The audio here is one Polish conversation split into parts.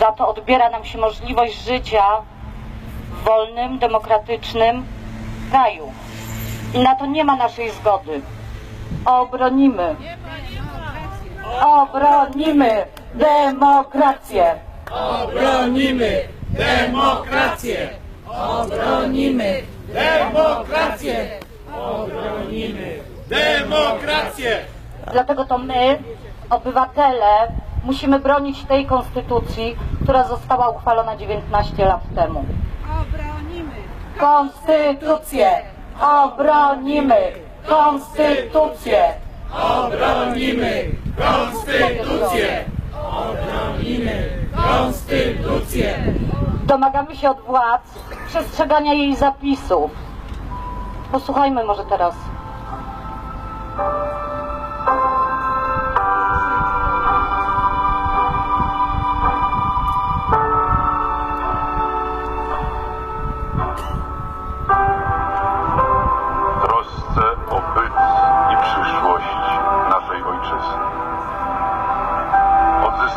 Za to odbiera nam się możliwość życia w wolnym, demokratycznym kraju. I na to nie ma naszej zgody. Obronimy. Obronimy demokrację. Obronimy demokrację! Obronimy demokrację! Obronimy demokrację! Dlatego to my, obywatele, musimy bronić tej konstytucji, która została uchwalona 19 lat temu. Obronimy. Konstytucję! Obronimy! Konstytucję! Obronimy konstytucję! Obronimy konstytucję! Domagamy się od władz przestrzegania jej zapisów. Posłuchajmy może teraz.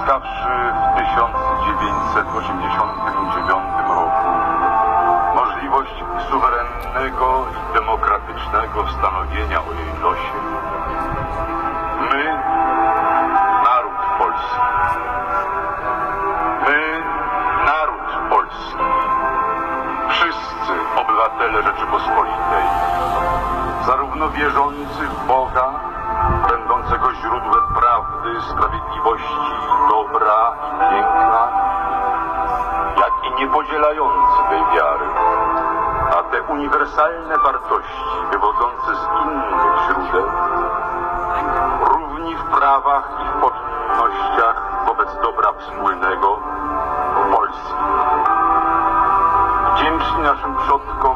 Odzyskawszy w 1989 roku. Możliwość suwerennego i demokratycznego stanowienia o jej losie, my, naród polski, my, naród polski, wszyscy obywatele Rzeczypospolitej, zarówno wierzący w Boga, będącego źródłem prawdy, sprawiedliwości, dobra i piękna, jak i niepodzielający tej wiary, a te uniwersalne wartości wywodzące z innych źródeł, równi w prawach i w powinnościach wobec dobra wspólnego Polski. Wdzięczni naszym przodkom